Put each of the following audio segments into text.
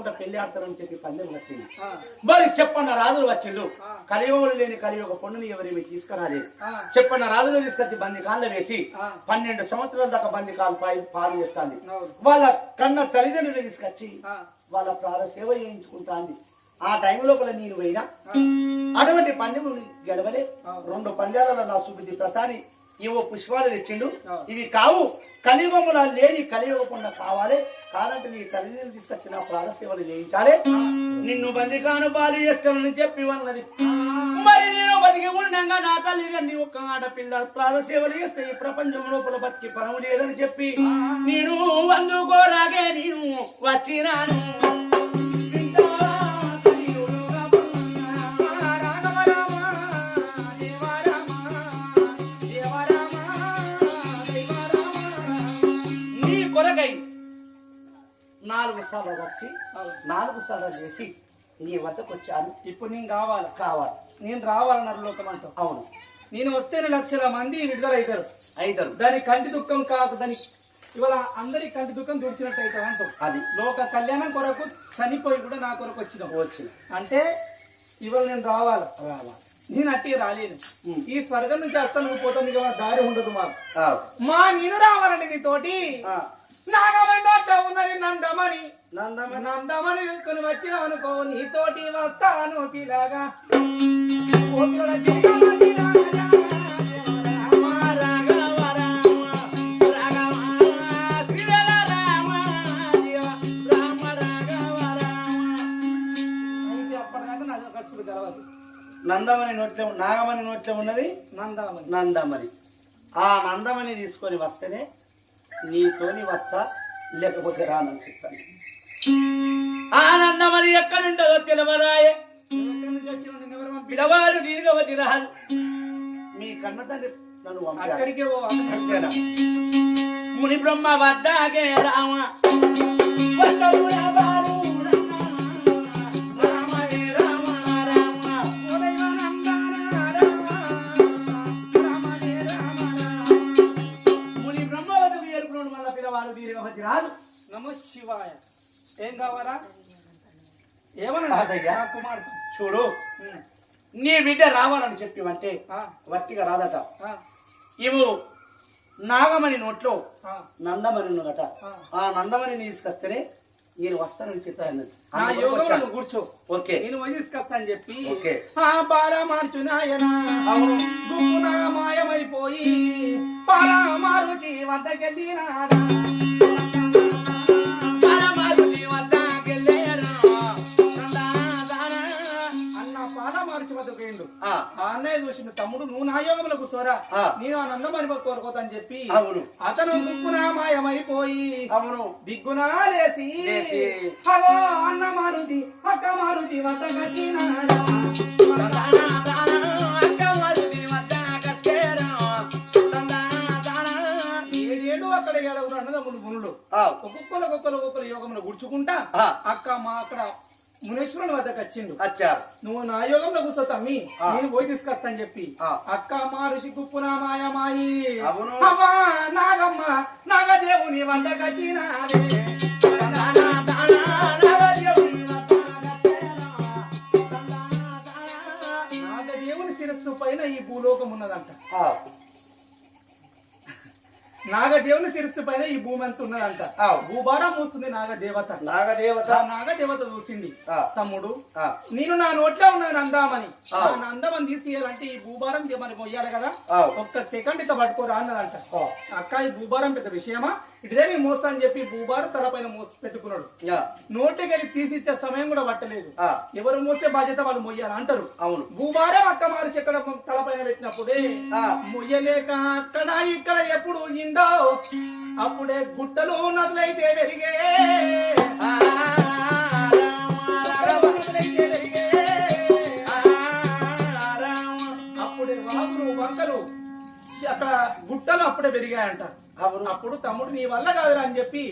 ఆడకుండా పెళ్ళి ఆడతారని చెప్పి పందెం కట్టింది. మరి చెప్పన్న రాజులు వచ్చిండు కలియుగములు లేని కలియుగ పొన్నుని ఎవరేమి తీసుకురాలేదు. చెప్పన్న రాజులు తీసుకొచ్చి బంది కాళ్ళ వేసి పన్నెండు సంవత్సరాల దాకా బంది కాలు పాలు చేస్తాంది. వాళ్ళ కన్న తల్లిదండ్రులు తీసుకొచ్చి వాళ్ళ ప్రాణ సేవ చేయించుకుంటాంది. ఆ టైం లోపల నేను పోయినా అటువంటి పందెము గెలవలే రెండు పందాలలో నా సుబుద్ధి ప్రధాని ఏవో పుష్పాలు తెచ్చిండు. ఇవి కావు. కలియుగములా లేని కలియుగకుండా కావాలి. కాదంటే నీ తల్లిదండ్రులు తీసుకొచ్చిన ప్రాణసేవలు చేయించాలి. నిన్ను బందికాను బాలి చేస్తానని చెప్పి ఉన్నది మరి నేను బతికి ఉండగా నా తల్లి నీ ఒక్క ఆడపిల్ల ప్రాణసేవలు చేస్తే ఈ ప్రపంచం లోపల బతికి పనము లేదని చెప్పి నేను అందుకోరాగే నేను వచ్చినాను. నాలుగు సార్లు వచ్చి నాలుగు సార్లు చేసి నీ వద్దకు వచ్చాను. ఇప్పుడు నేను కావాలి కావాలి. నేను రావాలన్నారు లోకం అంటావు అవును. నేను వస్తేనే లక్షల మంది విడుదల అవుతారు ఐదరు దాని కంటి దుఃఖం కాదు దాని ఇవాళ అందరి కంటి దుఃఖం తుడిచినట్టు అవుతావు అంటావు అది. లోక కళ్యాణం కొరకు చనిపోయి కూడా నా కొరకు వచ్చినావు వచ్చిన. అంటే ఇవాళ నేను రావాలి? రావాలి. నేను అట్టి రాలేను. ఈ స్వర్గం నుంచి వస్తా నువ్వు పోతుంది కదా దారి ఉండదు మాకు. ఆవ్. మా నేను రావాలండి నీతోటి. ఆ, నాగమని నోట్లో ఉన్నది నందమని నందమని నందమని తీసుకుని వచ్చినావు అనుకో నీతోటి వస్తాను పిల్లగా. నందమని నోట్లో నాగమని నోట్లో ఉన్నది నందమని నందమని ఆ నందమని తీసుకొని వస్తేనే నీతోని వస్తా లేకపోతే రానని చెప్పాను ఆ నందమని ఎక్కడుంటుందో తెలియదాయే పిలవాడు దీర్ఘవతి రాదు మీ కన్న తండ్రి నన్ను. అక్కడికే? ముని బ్రహ్మ వద్దాగే రామ. శివాయ. ఏం కావాలా? ఏమన్నా కుమార్తె చూడు. నీ బిడ్డ రావాలని చెప్పివంటే వట్టిగా రాదట. ఇవు నాగమణి నోట్లో ఆ. నందమని ఉన్నదట. ఆ. నందమని నీకు నేను వస్తానని చెప్పాను. నా యోగంలో నువ్వు కూర్చో. ఓకే. నేను పోయి తీసుకొస్తా అని చెప్పి ఓకే. ఆ బాల మార్చు నాయన అవును. గుప్పున మాయమైపోయి పాల మారుచి వద్దకెళ్ళినాడా ఆ, అన్నయ్య చూసిండు తమ్ముడు నువ్వు నా యోగంలో కూర్చోరా. నేను ఆ నందమని కోరుకోతా అని చెప్పి అవును అతను గుప్పున మాయమైపోయి అవును దిగ్గునా లేసి. హలో అన్న మారుతి అక్క వద్ద. ఏడేడు అక్కడ ఆ, ఒక్కొక్కరు ఒక్కొక్కరు ఒక్కొక్కరు యోగంలో గుర్చుకుంటా ఆ. అక్క మా అక్కడ మునేశ్వరుని వద్దకు వచ్చిండు. వచ్చారు. నువ్వు నా యోగంలో కూర్చో తమ్మి. నేను పోయి తీసుకొస్తా అని చెప్పి. అక్క మా ఋషి కుప్పున మాయమాయి నాగమ్మ నాగదేవుని వద్దకు. నాగదేవుని శిరస్సు పైన ఈ భూలోకం ఉన్నదంట. నాగదేవుని శిరస్సు పైన ఈ భూమి అంతా ఉన్నదంట. ఆ. భూభారం మూస్తుంది నాగదేవత. నాగదేవత. నాగదేవత చూసింది. తమ్ముడు నేను నా నోట్లో ఉన్నది నందామని నందమని తీసేయాలంటే ఈ భూభారం మరి మొయ్యాలి కదా. ఒక్క సెకండ్ ఇట్లా పట్టుకోరా అన్నదంట. అక్క ఈ భూభారం పెద్ద విషయమా? నేను మోస్తా అని చెప్పి భూభారం తలపైన మోసి పెట్టుకున్నాడు. యా, నోటికి వెళ్ళి తీసిచ్చే సమయం కూడా పట్టలేదు. ఎవరు మోసే బాధ్యత వాళ్ళు మొయ్యాలి అంటారు. అవును. భూభారం అక్క మారు చెక్కడ తలపైన పెట్టినప్పుడే ఆ. మొయ్యలేక అక్కడ ఇక్కడ ఎప్పుడు ఇందో అప్పుడే గుట్టలు నదులైతే పెరిగే అక్కడ గుట్టలు అప్పుడే పెరిగాయంట. అవును. అప్పుడు తమ్ముడు నీ వల్ల కాదురా అని చెప్పి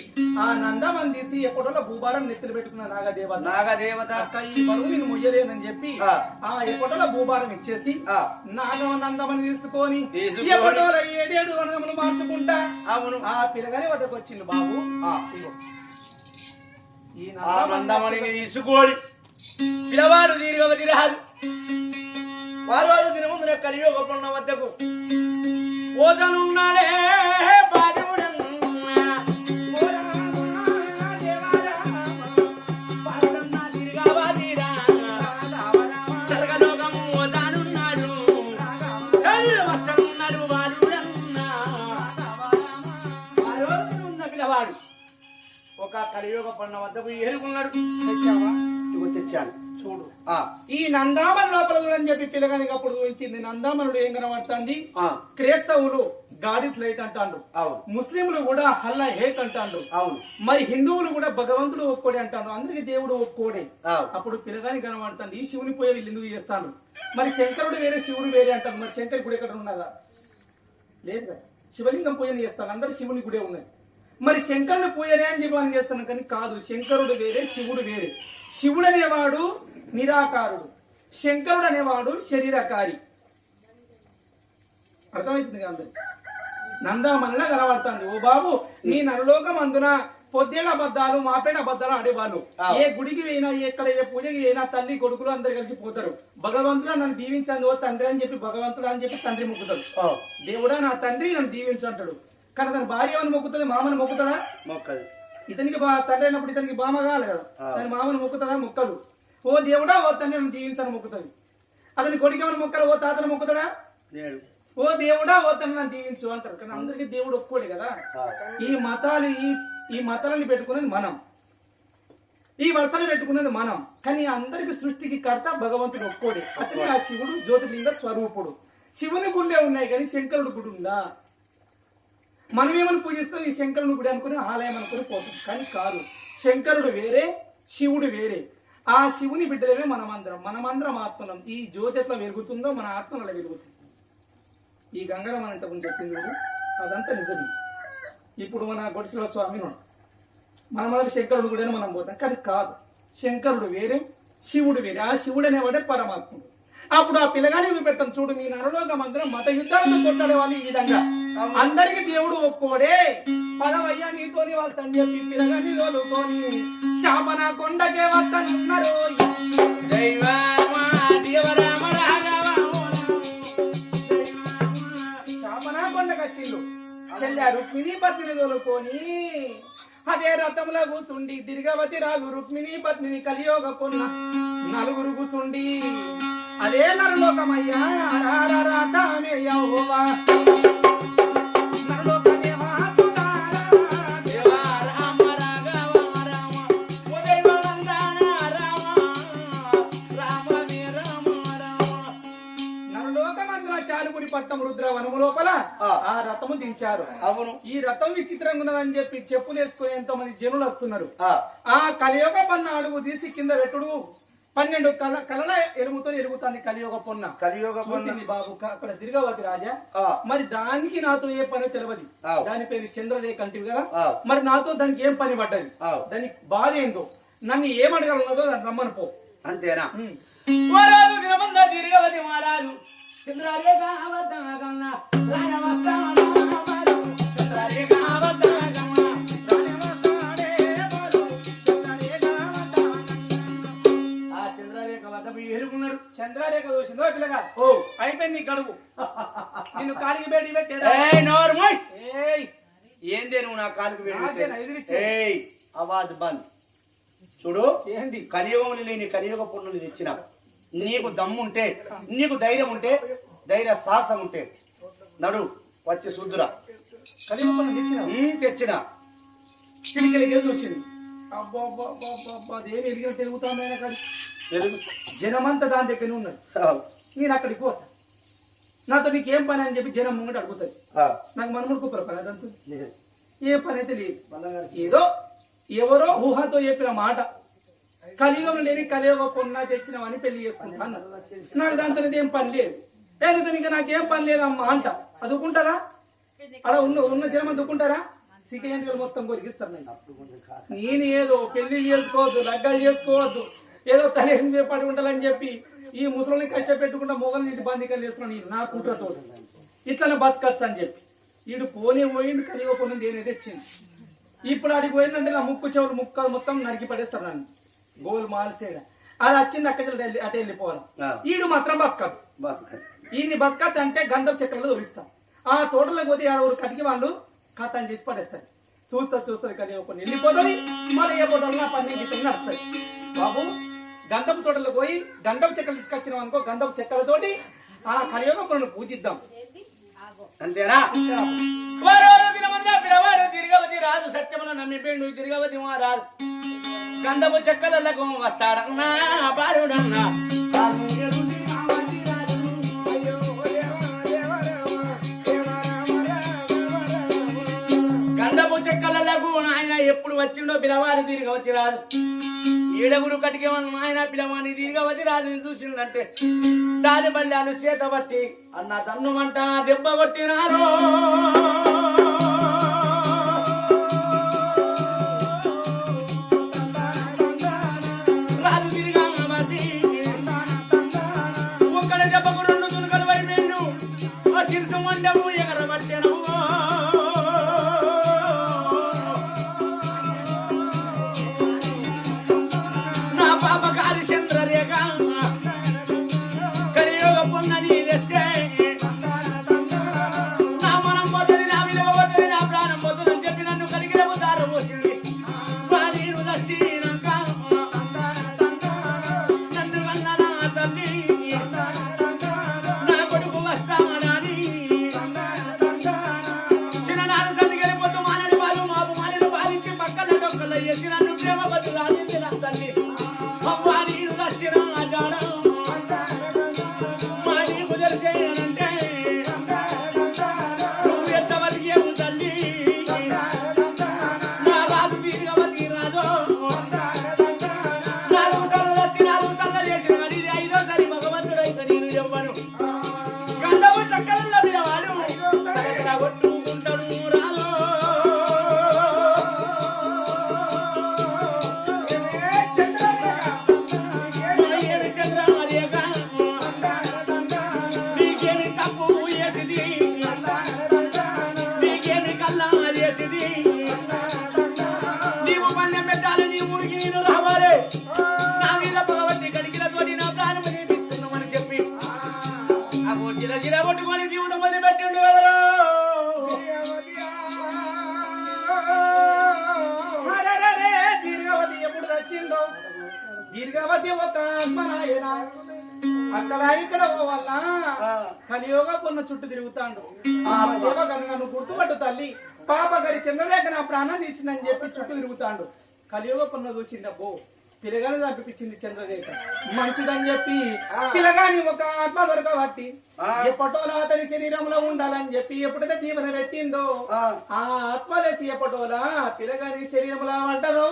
ఆ నందమని తీసి ఎప్పుడో భూభారం నెత్తులు పెట్టుకున్న నాగదేవత. నాగదేవత. ఈ బరువు నేను మొయ్యలేనని చెప్పి ఆ. ఎప్పటోల భూభారం ఇచ్చేసి నాగవ నందమని తీసుకొని. ఎప్పటోల ఏడేడు వనములు మార్చుకుంటా అవును. ఆ పిల్లగానే వద్దకు వచ్చిండు బాబు. ఈ ఆ మందమణిని తీసుకోడి పిలవాడు దీర్ఘవతి రాదు వారు దినముందున కలియుగ పొన్న వద్దకు ఓదనున్నాడే ఉన్న ఒక కలియుగ పన్న వద్దకు ఏరుకున్నాడు. తెచ్చావా? తెచ్చాను. చూడు. ఈ నందామల లోపల చూడని చెప్పి పిల్లగానికి అప్పుడు చూపించింది. నందామనుడు ఏం కనబడుతుంది? ఆ, క్రైస్తవులు గాడిస్ లైట్ అంటాండ్రు. అవును. ముస్లింలు కూడా హల్లా హేక్ అంటాండ్రు. అవును. మరి హిందువులు కూడా భగవంతుడు ఒక్కోడే అంటాడు అందరికి దేవుడు ఒక్కోడే అప్పుడు పిల్లగాని కనబడుతుంది. ఈ శివుని పోయే వీళ్ళు ఎందుకు చేస్తాను మరి శంకరుడు వేరే శివుడు వేరే అంటారు. మరి శంకరి గుడి ఎక్కడ ఉన్నదా? లేదు కదా. శివలింగం పూజలు చేస్తాను అందరు శివుని గుడే ఉన్నది మరి శంకరుని పూజనే అని చెప్పి మనం చేస్తాను కానీ కాదు శంకరుడు వేరే శివుడు వేరే. శివుడు అనేవాడు నిరాకారుడు. శంకరుడు అనేవాడు శరీరకారి. అర్థమవుతుంది కదా నందామల్ల కనబడుతుంది ఓ బాబు నీ నరలోకం అందున పొద్దేళ్ళ అబద్ధాలు మాపేట అబద్ధాలు ఆడేవాళ్ళు. ఏ గుడికి పోయినా ఎక్కడ ఏ పూజకి అయినా తల్లి కొడుకులు అందరు కలిసి పోతారు. భగవంతుడా నన్ను దీవించండి ఓ తండ్రి అని చెప్పి భగవంతుడా అని చెప్పి తండ్రి మొక్కుతాడు. ఓ, దేవుడా నా తండ్రి నన్ను దీవించు అంటాడు. కానీ తన భార్య అని మొక్కుతుంది? మామని మొక్కుతుందా? మొక్కది. ఇతనికి బా తండ్రి అయినప్పుడు ఇతనికి బామ కావాలి కదా. తన మామని మొక్కుతుందా? మొక్కదు. ఓ దేవుడా ఓ తండ్రి దీవించని మొక్కుతుంది. అతని కొడుకేమని మొక్కలు ఓ తాతను మొక్కుతాడా? ఓ దేవుడా ఓ తండ్రి నన్ను దీవించు అంటారు. కానీ అందరికీ దేవుడు ఒక్కోడే కదా. ఈ మతాలు ఈ ఈ మతాలని పెట్టుకునేది మనం. ఈ వరుసలు పెట్టుకునేది మనం. కానీ అందరికి సృష్టికి కర్త భగవంతుడు ఒక్కోడే. అతని ఆ శివుడు జ్యోతిలింగ స్వరూపుడు. శివుని గుళ్ళే ఉన్నాయి కానీ శంకరుడు గుడి ఉందా? మనం ఏమని పూజిస్తాం? ఈ శంకరుని గుడి అనుకుని ఆలయం అనుకుని పోతాం. కానీ కాదు శంకరుడు వేరే శివుడు వేరే. ఆ శివుని బిడ్డలమే మనమందరం. మనమందరం ఆత్మలం. ఈ జ్యోతి ఎట్లా వెలుగుతుందో మన ఆత్మ అలా వెలుగుతుంది ఈ గంగరం అని అంటే చెప్పింది అదంతా నిజమే. ఇప్పుడు మన గొడిసెల స్వామిని ఉన్నాడు. మన మొదటి శంకరుడు కూడా మనం పోతాం. కానీ కాదు శంకరుడు వేరే శివుడు వేరే. ఆ శివుడు అనేవాడే పరమాత్ముడు. అప్పుడు ఆ పిల్లగానే చూపెట్టాం చూడు మీ నరలోకం అందరం మత యుద్ధాలతో కొట్టాడే వాళ్ళు ఈ విధంగా. అందరికి దేవుడు ఒక్కోడే పదవయ్యా నీతోని వస్తాను చెప్పి పిల్లగాని తోలుకొని శాపన కొండకే వస్తానున్నారు. దైవమా దేవరామ శాపన కొండకు వచ్చిండు చెల్లారు రుక్మిణీ పత్నిని తోలుకొని అదే రథంలో కూసుండి దిర్గవతి రాజు రుక్మిణీ పత్నిని కలియోగ పొన్న నలుగురు కూసుండి అదే నరలోకమయ్యా రారారాతామే యెహోవా. పట్టం రుద్ర వనము లోపల ఆ. రథము దించారు. అవును. ఈ రథం విచిత్రంగా ఉన్నదని చెప్పి చెప్పులు వేసుకుని ఎంతో మంది జనులు వస్తున్నారు. ఆ, కలియుగ పన్న అడుగు తీసి కింద పెట్టుడు పన్నెండు కల కలల ఎలుగుతో ఎలుగుతుంది కలియుగ పొన్న. కలియుగ పొన్న. బాబు అక్కడ తిరగవతి రాజా. మరి దానికి నాతో ఏ పని తెలియదు. దాని పేరు చంద్రరేఖ అంటివి కదా. మరి నాతో దానికి ఏం పని పడ్డది. దానికి బాధ ఏందో? నన్ను ఏం అడగాలన్నదో దాన్ని రమ్మని పో. అంతేనా? తిరగవతి మారాలు చంద్రారేఖ దోషిందో పిల్లగా ఓ. అయిపోయింది గడువు. నిన్ను కాలికి బేడి పెట్టేదా? ఏందే నువ్వు నా కాలుకు? ఏయ్ అవాజ్ బంద్. చూడు ఏంది? కలియుగములు లేని కలియుగ పుణ్యులు తెచ్చిన నీకు దమ్ముంటే నీకు ధైర్యం ఉంటే ధైర్య సాహసం ఉంటే. నడు వచ్చి శుద్ధురా. తెచ్చిన? అదేమి కాదు ఎదుగు. జనమంతా దాని దగ్గర ఉన్నది. నేను అక్కడికి పోతా. నాతో నీకేం పని అని చెప్పి జనం ముంగట అడుగుతుంది. నాకు మనముడు కుప్పర పని అదంతా. ఏ పని అయితే లేదు. ఏదో ఎవరో ఊహతో చెప్పిన మాట. కలియుగం లేని కలియుగ పొన్న తెచ్చినవని పెళ్ళి చేసుకుంటాను. నాకు దాంతో ఏం పని లేదు. ఏదైతే ఇంకా నాకేం పని లేదమ్మా అంట. అదుకుంటారా అలా ఉన్న ఉన్న జనం అదుకుంటారా సికేంటికలు మొత్తం కొరిగిస్తారు నేను నేను ఏదో పెళ్ళి చేసుకోవద్దు లగ్గాలు చేసుకోవద్దు ఏదో తల్లి పడి ఉండాలని చెప్పి ఈ ముసలిని కష్టపెట్టుకుంటా మొగలు నీటి బందికలు వేసుకున్నాను నేను నా కుట్రతో ఇట్లనే బతకచ్చు అని చెప్పి. వీడు పోనీ పోయిండు కలియుగ పొన్ను తెచ్చింది. ఇప్పుడు అడిగి పోయిందంటే నా ముక్కు చెవులు ముక్క మొత్తం నరికి పడేస్తారు నన్ను. గోల్ మాల్సేడ అది వచ్చింది అక్కడ అటు వెళ్ళిపోవాలి. ఈడు మాత్రం బతకదు బతుకు. ఈయన బతకద్దు అంటే గంధం చెక్కలు తోలిస్తాం. ఆ తోటలోకి పోతే ఆడవురు కటికి వాళ్ళు ఖాతాను చేసి పడేస్తారు. చూస్తా చూస్తుంది కానీ ఒక వెళ్ళిపోతుంది మళ్ళీ ఏ పోటీ నా పని గీతం నడుస్తుంది బాబు గంధం తోటలో పోయి గంధం చెక్కలు తీసుకొచ్చినాం అనుకో గంధం చెక్కలతోటి ఆ కలియోగ మనం పూజిద్దాం. అంతేనా? రాజు సత్యమున నమ్మిపోయిండు తిరగవతి మా రాజు గంధపు చెక్కలకు వస్తాడన్నా బాలుడన్నా. గంధపు చెక్కలకు ఆయన ఎప్పుడు వచ్చిండో పిలవాడు వచ్చి రాదు ఏడగురు కటికే ఆయన పిలవాని తిరిగి వచ్చి రాదు చూసిందంటే దాని బల్లాలు చేత బట్టి అన్న తన్నుమంట దెబ్బ కొట్టినారో. కొట్టుకొని జీవితం వదిలి పెట్టిండు కదరా దీర్ఘవతి ఎప్పుడు వచ్చిందో దీర్ఘవతి ఒక అక్కడ ఇక్కడ వల్ల కలియోగ పొన్న చుట్టూ తిరుగుతాడు. దేవ నన్ను గుర్తుపట్టు తల్లి పాప గారి చంద్రలేఖ నా ప్రాణం తీసిందని చెప్పి చుట్టూ తిరుగుతాడు. కలియోగ పొన్న చూసింది అబ్బో పిల్లగాని చంపించింది చంద్రరేఖ మంచిదని చెప్పి పిల్లగాని ఒక ఆత్మ దొరకబట్టి ఎప్పటోలా అతని శరీరంలో ఉండాలని చెప్పి ఎప్పుడైతే దీవెన పెట్టిందో ఆ. ఆత్మలేసి ఎప్పటోలా పిల్లగాని శరీరంలో అంటారు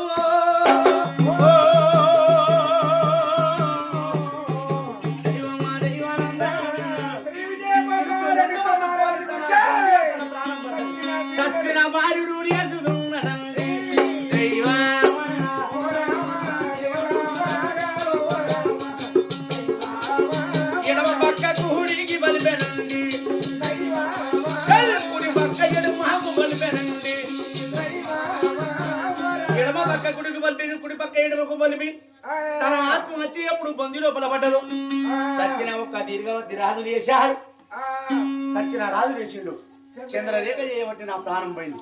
చంద్రరేఖ చేయబట్టి నా ప్రాణం పోయింది.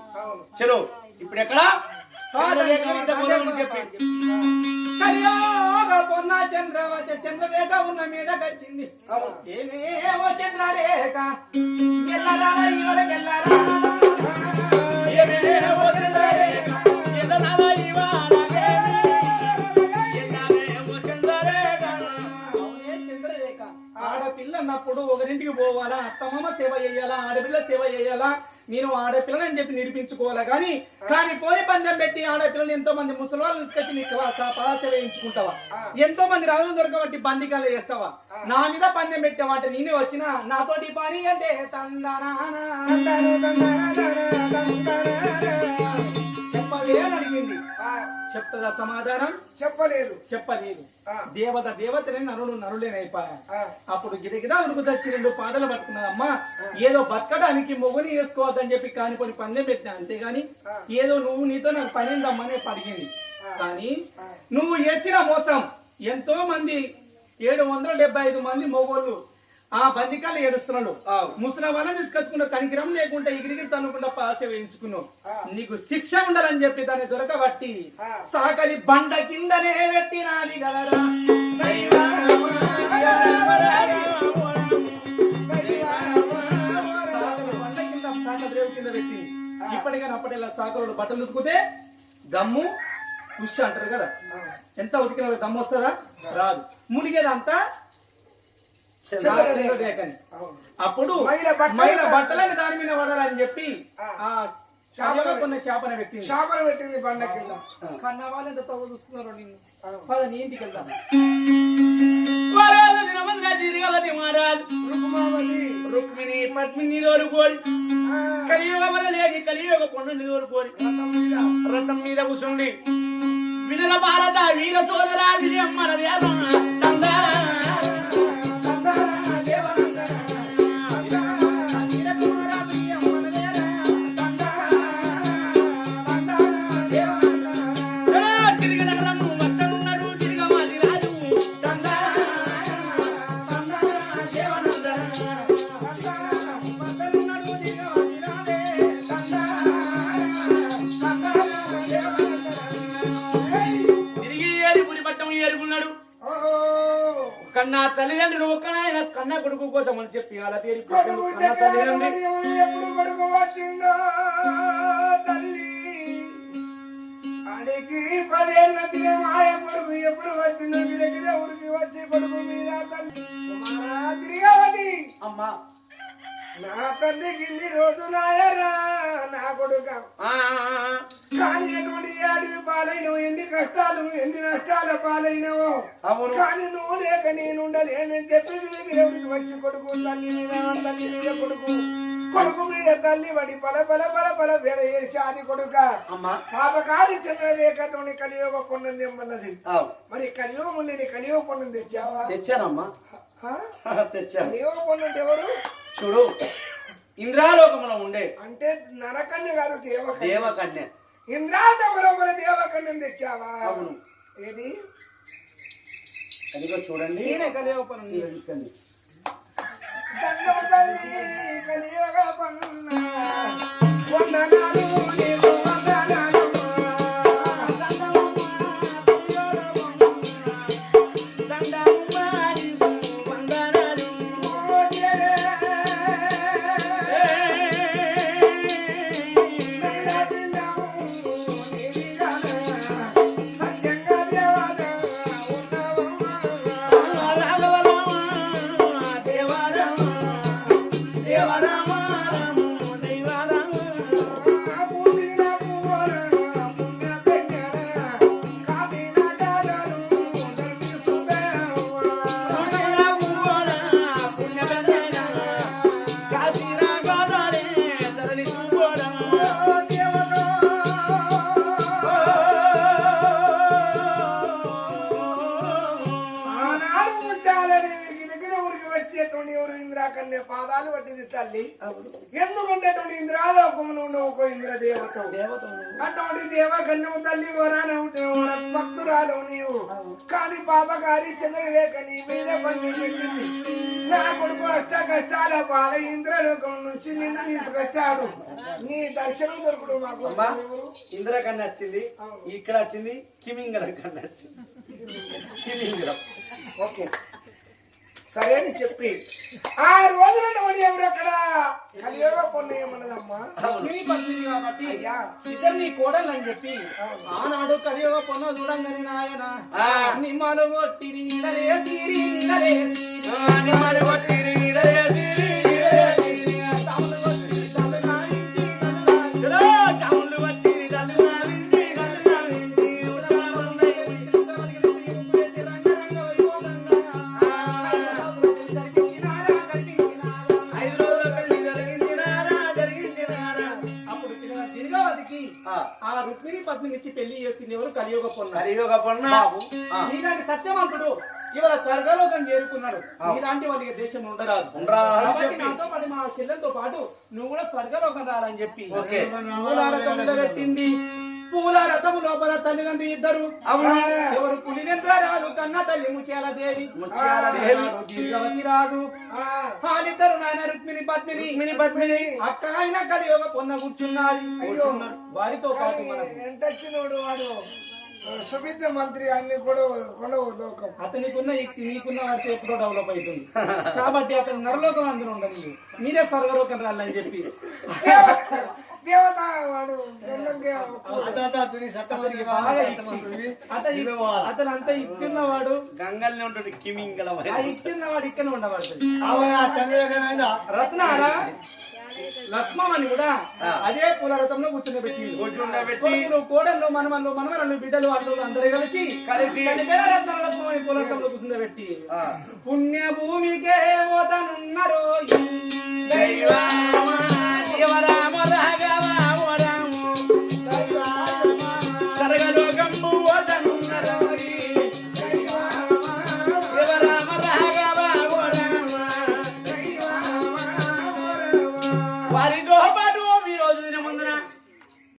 చలో ఇప్పుడు ఎక్కడ? చెప్పి. కలియోగ పొన్న చంద్రవతి చంద్రరేఖ ఉన్న మీద గడిచింది. చంద్రరేఖ? ఎల్లరా ఇవర ఎల్లరా అన్నప్పుడు ఒకరింటికి పోవాలా? అత్తమామ సేవ చేయాలా? ఆడపిల్ల సేవ చేయాలా? నేను ఆడపిల్లని చెప్పి నిరూపించుకోవాలా? కానీ కానీ పోని పందెం పెట్టి ఆడపిల్లలు ఎంతో మంది ముసలివాళ్ళు తీసుకొచ్చి నీకు పరాసేవ వేయించుకుంటావా? ఎంతో మంది రాజులు దొరకబట్టి బందికాలు చేస్తావా? నా మీద పందెం పెట్టావంటే నేనే వచ్చిన? నాతోటి పని అంటే తందనానా. చెప్తుందా సమాధానం? చెప్పలేదు. చెప్పలేదు. దేవత దేవతనే నరుడు నరులేనైపోయా అప్పుడు గిదగిదా ఉరుకు తెచ్చి రెండు పాటలు పట్టుకున్నది అమ్మా ఏదో బతకడానికి మొగుని వేసుకోవద్దని చెప్పి కానిపోని పందెం పెట్టినా అంతేగాని ఏదో నువ్వు నీతో నాకు పని ఉందమ్మా అని అడిగింది కానీ నువ్వు చేసిన మోసం. ఎంతో మంది ఏడు వందల డెబ్బై ఐదు మంది మొగోళ్ళు ఆ బందికాలు ఏడుస్తున్నాడు. ముసలి వాళ్ళని తీసుకొచ్చుకున్న కనికిరం లేకుండా ఎగిరిగిరి తనుకుండా పాస వేయించుకున్నావు నీకు శిక్ష ఉండాలని చెప్పి దాన్ని దొరకబట్టి సాకలి బండ కిందనే పెట్టినాది కదరా కింద పెట్టింది ఇప్పటికైనా అప్పటిలా సాకలు బట్టలు ఉతుకుతే దమ్ము పుష్ అంటారు కదా. ఎంత ఉతికిన దమ్ము వస్తుందా? రాదు. మునిగేదంతా. అప్పుడు మైల బట్టలని దాని మీద పడాలని చెప్పి ఆ. శాపన కొన్ని శాపన పెట్టింది. శాపన పెట్టింది బండ కింద. కన్న వాళ్ళు ఎంత తవ్వ చూస్తున్నారో నిన్ను. అవును. పద నీ ఇంటికి వెళ్దాం. రుక్మిణి పద్మిని దోరుకోడి ఆ, కలియుగమల లేని కలియుగ పొన్నుని దోరుకోడి రథం మీద. కూర్చుండి భారత వీర సోదరాజి అమ్మన దేవం కన్నా తల్లిదండ్రులు ఒక్కనాయన కన్న కొడుకు కోసం అని చెప్పి అలా తేరి ఎప్పుడు కొడుకు వచ్చిందో తల్లి. పదేళ్ళ మాయ కొడుకు ఎప్పుడు వచ్చిందో గిరగిర ఉడికి వచ్చి కొడుకు మీద తల్లి. అమ్మా నా తల్లి గిల్లి రోజు నాయరా నా కొడుక. కానీ ఎటువంటి అడవి పాలైనవు ఎన్ని కష్టాలు ఎన్ని నష్టాల పాలైనవో. అవును. కానీ నువ్వు లేక నేనుండలేనని చెప్పి దేవుడికి వచ్చి కొడుకు? తల్లి మీద తల్లి మీద కొడుకు. కొడుకు మీద తల్లి వడి పల పల పల పల వేడ ఏడ్చి అది కొడుక. అమ్మా. పాపకారి చంద్రరేఖటువంటి కలియుగ కొండం తెమ్మన్నది. ఆవ్. మరి కలియుగం లేని కలియుగ కొండం తెచ్చావా? తెచ్చానమ్మా. ఆ? తెచ్చాను. కలియుగ కొండం ఎవరు? చూడు ఇంద్రాలోకములో ఉండే అంటే నరకన్య కాదు దేవకన్య. దేవకన్య. ఇంద్రాదములో మన దేవకన్యం తెచ్చావా? అవును. ఏది? అదిగో చూడండి. నేనే కలియోపనం ఇది ఇక్కడి. దండం తల్లి కలియుగ పన్న వందనాలు వచ్చేటువంటి ఎవరు ఇంద్రాకన్య పాదాలు పట్టింది తల్లి? ఎందుకంటే అటువంటి ఇంద్రాలోకములు ఉన్న ఒక ఇంద్ర దేవత అటువంటి దేవకన్యము తల్లి వరాన భక్తురాలు నీవు. కానీ పాపగారి చంద్రరేఖ నీ మీద పని పెట్టింది. నా కొడుకు అష్ట కష్టాల పాల ఇంద్రలోకం నుంచి నిన్ను తీసుకొచ్చాడు. నీ దర్శనం దొరుకుడు మాకు. అమ్మా ఇందిరా కన్నా వచ్చింది ఇక్కడ వచ్చింది కిమింగళ కన్నా వచ్చింది. కిమింగళం. ఓకే. సరే అని చెప్పి. ఆ రోజున నువ్వు ఎవరు అక్కడ? కలియోగ పొన్నయ్యమన్నదమ్మా నీ పత్ని కాబట్టి. అయ్యా ఇద్దరు నీ కోడలు అని చెప్పి ఆనాడు కలియోగ పొన్న చూడంగానే నాయన. నిమ్మలు కొట్టి నీడలే తీరి నీడలే తమ్ముడు ఇచ్చి పెళ్ళి చేసింది ఎవరు? కలియుగ పొన్న. కలియుగ పొన్న. నీలాంటి సత్యవంతుడు ఇవాళ స్వర్గలోకం చేరుకున్నాడు. నీలాంటి వాళ్ళకి దేశం ఉండరాదు. కాబట్టి నాతో పాటు మా చెల్లెలతో పాటు నువ్వు కూడా స్వర్గలోకం రాలని చెప్పి పెట్టింది పూల రథము లోపల తల్లిదండ్రి ఇద్దరు. అవును. ఎవరు పులివెంద్ర రాదు కన్న తల్లి ముత్యాల దేవి. దీర్ఘవతి రాదు వాళ్ళిద్దరు నాయన రుక్మిణి పద్మిని. పద్మిని పద్మిని. అక్క అయినా కలియుగ పొన్న కూర్చున్నది. వారితో పాటు ఎంత వచ్చినోడు వాడు. సుభిద్ర మంత్రి అన్ని కూడా కొనవు లోకం. అతనికున్న యుక్తి నీకున్న వాడితే ఎప్పుడో డెవలప్ అవుతుంది కాబట్టి అతను నరలోకం అందరూ ఉండని మీరే స్వర్గలోకం రాలని చెప్పి. దేవత వాడు. అతను అంత ఇక్కున్నవాడు గంగల్ని ఉంటుంది కిమింగల ఇక్కున్నవాడు ఇక్కడ చంద్రకమైన రత్నాల లక్ష్మణి కూడా అదే పూల రథంలో కూర్చుండబెట్టి కొడుకులు కోడళ్ళు మనమల్లు మనమరళ్ళు బిడ్డలు అల్లులు అందరూ కలిసి కలిసి. లక్ష్మణి పూల రథంలో కూర్చుండబెట్టి ఆ. పుణ్య భూమికే ఓతనున్నరో దైవమా,